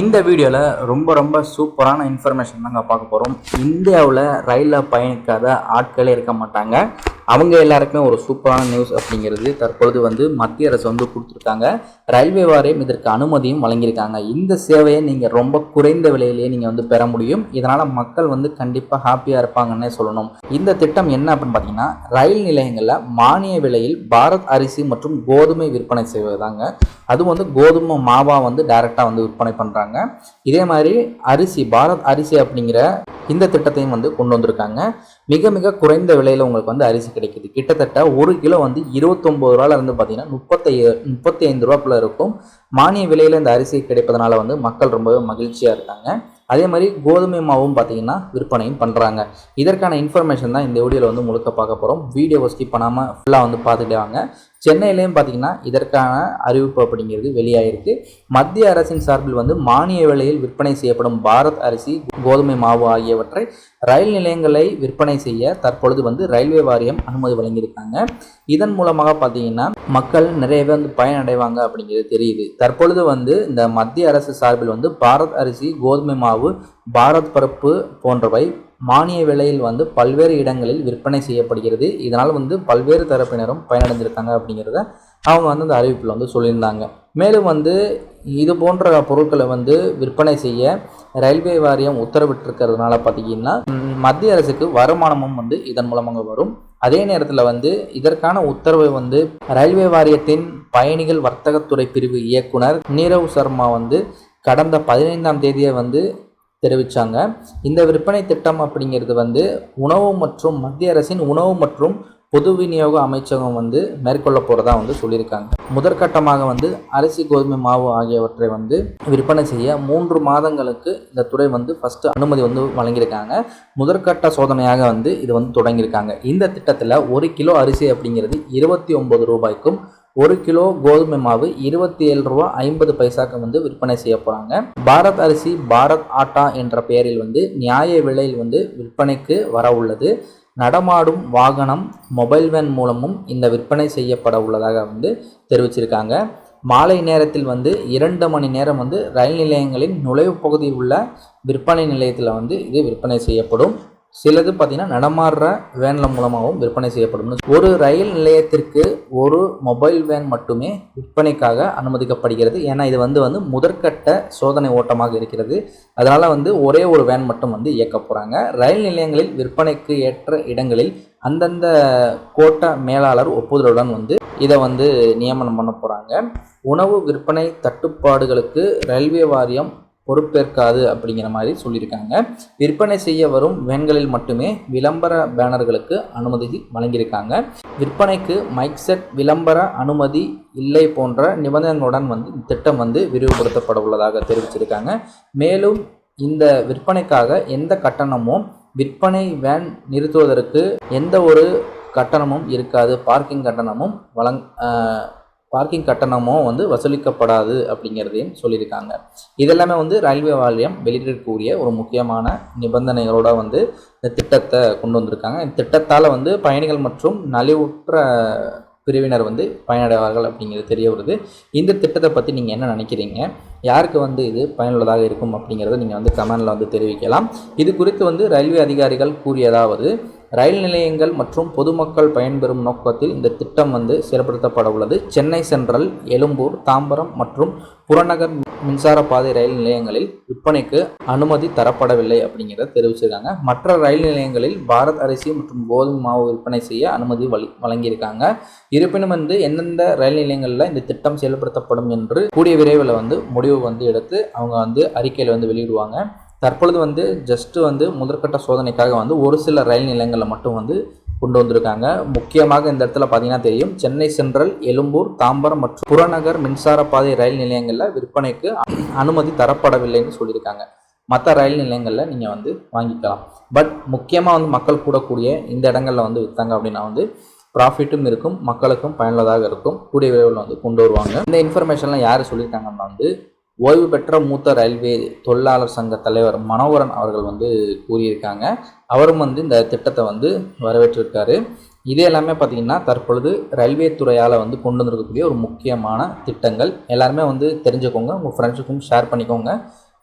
இந்த வீடியோவில் ரொம்ப ரொம்ப சூப்பரான இன்ஃபர்மேஷன் தாங்க பார்க்க போகிறோம் இந்தியாவில் ரயிலில் பயணிக்காத ஆட்களே இருக்க மாட்டாங்க. அவங்க எல்லாருக்குமே ஒரு சூப்பரான நியூஸ் அப்படிங்கிறது தற்பொழுது வந்து மத்திய அரசு வந்து கொடுத்துருக்காங்க. ரயில்வே வாரியம் இதற்கு அனுமதியும் வழங்கியிருக்காங்க. இந்த சேவையை நீங்கள் ரொம்ப குறைந்த விலையிலேயே நீங்கள் வந்து பெற முடியும். இதனால் மக்கள் வந்து கண்டிப்பாக ஹாப்பியாக இருப்பாங்கன்னே சொல்லணும். இந்த திட்டம் என்ன அப்படின்னு பார்த்தீங்கன்னா ரயில் நிலையங்களில் மானிய விலையில் பாரத் அரிசி மற்றும் கோதுமை விற்பனை செய்வதாங்க அதுவும் வந்து கோதுமை மாவா வந்து டைரெக்டாக வந்து விற்பனை பண்ணுறாங்க இதே மாதிரி அரிசி பாரத் அரிசி அப்படிங்கிற இந்த திட்டத்தையும் வந்து கொண்டு வந்திருக்காங்க. மிக மிக குறைந்த விலையில் உங்களுக்கு வந்து அரிசி கிடைக்குது. கிட்டத்தட்ட ஒரு கிலோ வந்து இருபத்தொம்பது ரூபால பார்த்தீங்கன்னா முப்பத்தி முப்பத்தி ஐந்து ரூபாக்குள்ள இருக்கும். மானிய விலையில் இந்த அரிசி கிடைப்பதனால வந்து மக்கள் ரொம்பவே மகிழ்ச்சியாக இருக்காங்க. அதே மாதிரி கோதுமை மாவும் பார்த்தீங்கன்னா விற்பனையும் பண்ணுறாங்க இதற்கான இன்ஃபர்மேஷன் தான் இந்த வீடியோவில் வந்து முழுக்க பார்க்க போகிறோம் வீடியோவை ஸ்கிப் பண்ணாமல் ஃபுல்லாக வந்து பார்த்துட்டு வாங்க. சென்னையிலையும் பார்த்தீங்கன்னா இதற்கான அறிவிப்பு அப்படிங்கிறது வெளியாயிருக்கு. மத்திய அரசின் சார்பில் வந்து மானிய விலையில் விற்பனை செய்யப்படும் பாரத் அரிசி கோதுமை மாவு ஆகியவற்றை ரயில் நிலையங்களை விற்பனை செய்ய தற்பொழுது வந்து ரயில்வே வாரியம் அனுமதி வழங்கியிருக்காங்க. இதன் மூலமாக பார்த்தீங்கன்னா மக்கள் நிறையவே வந்து பயனடைவாங்க அப்படிங்கிறது தெரியுது. தற்பொழுது வந்து இந்த மத்திய அரசு சார்பில் வந்து பாரத் அரிசி கோதுமை மாவு பாரத் பருப்பு போன்றவை மானிய விலையில் வந்து பல்வேறு இடங்களில் விற்பனை செய்யப்படுகிறது. இதனால் வந்து பல்வேறு தரப்பினரும் பயனடைஞ்சிருக்காங்க அப்படிங்கிறத அவங்க வந்து அந்த அறிவிப்பில் வந்து சொல்லியிருந்தாங்க. மேலும் வந்து இது போன்ற பொருட்களை வந்து விற்பனை செய்ய ரயில்வே வாரியம் உத்தரவிட்டிருக்கிறதுனால பார்த்தீங்கன்னா மத்திய அரசுக்கு வருமானமும் வந்து இதன் மூலமாக வரும். அதே நேரத்தில் வந்து இதற்கான உத்தரவை வந்து ரயில்வே வாரியத்தின் பயணிகள் வர்த்தகத்துறை பிரிவு இயக்குனர் நீரவ் சர்மா வந்து கடந்த பதினைந்தாம் தேதியை வந்து தெரிவித்தாங்க இந்த விற்பனை திட்டம் அப்படிங்கிறது வந்து உணவு மற்றும் மத்திய அரசின் உணவு மற்றும் பொது விநியோக அமைச்சகம் வந்து மேற்கொள்ள போகிறதா வந்து சொல்லியிருக்காங்க. முதற்கட்டமாக வந்து அரிசி கோதுமை மாவு ஆகியவற்றை வந்து விற்பனை செய்ய மூன்று மாதங்களுக்கு இந்த துறை வந்து ஃபஸ்ட்டு அனுமதி வந்து வழங்கியிருக்காங்க. முதற்கட்ட சோதனையாக வந்து இது வந்து தொடங்கியிருக்காங்க. இந்த திட்டத்தில் ஒரு கிலோ அரிசி அப்படிங்கிறது இருபத்தி ஒம்பது ரூபாய்க்கும் ஒரு கிலோ கோதுமை மாவு இருபத்தி ஏழு ரூபா ஐம்பது பைசாக்கு வந்து விற்பனை செய்ய போகிறாங்க பாரத் அரிசி பாரத் ஆட்டா என்ற பெயரில் வந்து நியாய விலையில் வந்து விற்பனைக்கு வர உள்ளது. நடமாடும் வாகனம் மொபைல் வேன் மூலமும் இந்த விற்பனை செய்யப்பட உள்ளதாக வந்து தெரிவிச்சிருக்காங்க. மாலை நேரத்தில் வந்து இரண்டு மணி நேரம் வந்து ரயில் நிலையங்களின் நுழைவு பகுதியில் உள்ள விற்பனை நிலையத்தில் வந்து இது விற்பனை செய்யப்படும். சிலது பார்த்திங்கன்னா நடமாடுற வேனில் மூலமாகவும் விற்பனை செய்யப்படும் ஒரு ரயில் நிலையத்திற்கு ஒரு மொபைல் வேன் மட்டுமே விற்பனைக்காக அனுமதிக்கப்படுகிறது. ஏன்னா இது வந்து வந்து முதற்கட்ட சோதனை ஓட்டமாக இருக்கிறது. அதனால் வந்து ஒரே ஒரு வேன் மட்டும் வந்து இயக்க போகிறாங்க ரயில் நிலையங்களில் விற்பனைக்கு ஏற்ற இடங்களில் அந்தந்த கோட்ட மேலாளர் ஒப்புதலுடன் வந்து இதை வந்து நியமனம் பண்ண போகிறாங்க உணவு விற்பனை தட்டுப்பாடுகளுக்கு ரயில்வே வாரியம் பொறுப்பேற்காது அப்படிங்கிற மாதிரி சொல்லியிருக்காங்க. விற்பனை செய்ய வரும் வேன்களில் மட்டுமே விளம்பர பேனர்களுக்கு அனுமதி வழங்கியிருக்காங்க. விற்பனைக்கு மைக் செட் விளம்பர அனுமதி இல்லை போன்ற நிபந்தனைகளுடன் வந்து திட்டம் வந்து விரிவுபடுத்தப்பட உள்ளதாக தெரிவிச்சிருக்காங்க. மேலும் இந்த விற்பனைக்காக எந்த கட்டணமும் விற்பனை வேன் நிறுத்துவதற்கு எந்த ஒரு கட்டணமும் இருக்காது. பார்க்கிங் கட்டணமும் வழங் பார்க்கிங் கட்டணமோ வந்து வசூலிக்கப்படாது அப்படிங்கிறதையும் சொல்லியிருக்காங்க. இதெல்லாமே வந்து ரயில்வே வாரியம் வெளியிடக்கூடிய ஒரு முக்கியமான நிபந்தனைகளோட வந்து இந்த திட்டத்தை கொண்டு வந்திருக்காங்க. இந்த திட்டத்தால் வந்து பயணிகள் மற்றும் நலிவுற்ற பிரிவினர் வந்து பயனடைவார்கள் அப்படிங்கிறது தெரிய வருது. இந்த திட்டத்தை பற்றி நீங்கள் என்ன நினைக்கிறீங்க? யாருக்கு வந்து இது பயனுள்ளதாக இருக்கும் அப்படிங்கிறத நீங்கள் வந்து கமெண்டில் வந்து தெரிவிக்கலாம். இது குறித்து வந்து ரயில்வே அதிகாரிகள் கூறியதாவது ரயில் நிலையங்கள் மற்றும் பொதுமக்கள் பயன்பெறும் நோக்கத்தில் இந்த திட்டம் வந்து செயல்படுத்தப்பட உள்ளது. சென்னை சென்ட்ரல் எழும்பூர் தாம்பரம் மற்றும் புறநகர் மின்சார பாதை ரயில் நிலையங்களில் விற்பனைக்கு அனுமதி தரப்படவில்லை அப்படிங்கிறத தெரிவிச்சிருக்காங்க. மற்ற ரயில் நிலையங்களில் பாரத் அரிசி மற்றும் கோதுமை மாவு விற்பனை செய்ய அனுமதி வழி வழங்கியிருக்காங்க. இருப்பினும் வந்து எந்தெந்த ரயில் நிலையங்களில் இந்த திட்டம் செயல்படுத்தப்படும் என்று கூடிய விரைவில் வந்து முடிவு வந்து எடுத்து அவங்க வந்து அறிக்கையில் வந்து வெளியிடுவாங்க. தற்பொழுது வந்து ஜஸ்ட் வந்து முதற்கட்ட சோதனைக்காக வந்து ஒரு சில ரயில் நிலையங்களில் மட்டும் வந்து கொண்டு வந்திருக்காங்க. முக்கியமாக இந்த இடத்துல பார்த்தீங்கன்னா தெரியும். சென்னை சென்ட்ரல் எழும்பூர் தாம்பரம் மற்றும் புறநகர் மின்சார பாதை ரயில் நிலையங்களில் விற்பனைக்கு அனுமதி தரப்படவில்லைன்னு சொல்லியிருக்காங்க. மற்ற ரயில் நிலையங்களில் நீங்கள் வந்து வாங்கிக்கலாம். பட் முக்கியமாக வந்து மக்கள் கூடக்கூடிய இந்த இடங்களில் வந்து விற்றாங்க அப்படின்னா வந்து ப்ராஃபிட்டும் இருக்கும் மக்களுக்கும் பயனுள்ளதாக இருக்கும். கூடிய விரைவில் வந்து கொண்டு வருவாங்க. இந்த இன்ஃபர்மேஷன்லாம் யார் சொல்லியிருக்காங்கன்னா வந்து ஓய்வு பெற்ற மூத்த ரயில்வே தொழிலாளர் சங்க தலைவர் மனோகரன் அவர்கள் வந்து கூறியிருக்காங்க. அவரும் வந்து இந்த திட்டத்தை வந்து வரவேற்றிருக்காரு. இது எல்லாமே பார்த்தீங்கன்னா தற்பொழுது ரயில்வே துறையால் வந்து கொண்டு வந்திருக்கக்கூடிய ஒரு முக்கியமான திட்டங்கள். எல்லாருமே வந்து தெரிஞ்சுக்கோங்க. உங்கள் ஃப்ரெண்ட்ஸுக்கும் ஷேர் பண்ணிக்கோங்க.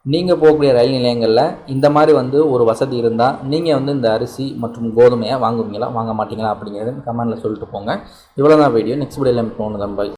நீங்கள் போகக்கூடிய ரயில் நிலையங்களில் இந்த மாதிரி வந்து ஒரு வசதி இருந்தால் நீங்கள் வந்து இந்த அரிசி மற்றும் கோதுமையை வாங்குவீங்களா வாங்க மாட்டீங்களா அப்படிங்கிறது கமெண்டில் சொல்லிட்டு போங்க. இவ்வளோ தான் வீடியோ நெக்ஸ்ட் வீடியோவில் போகணும். பாய்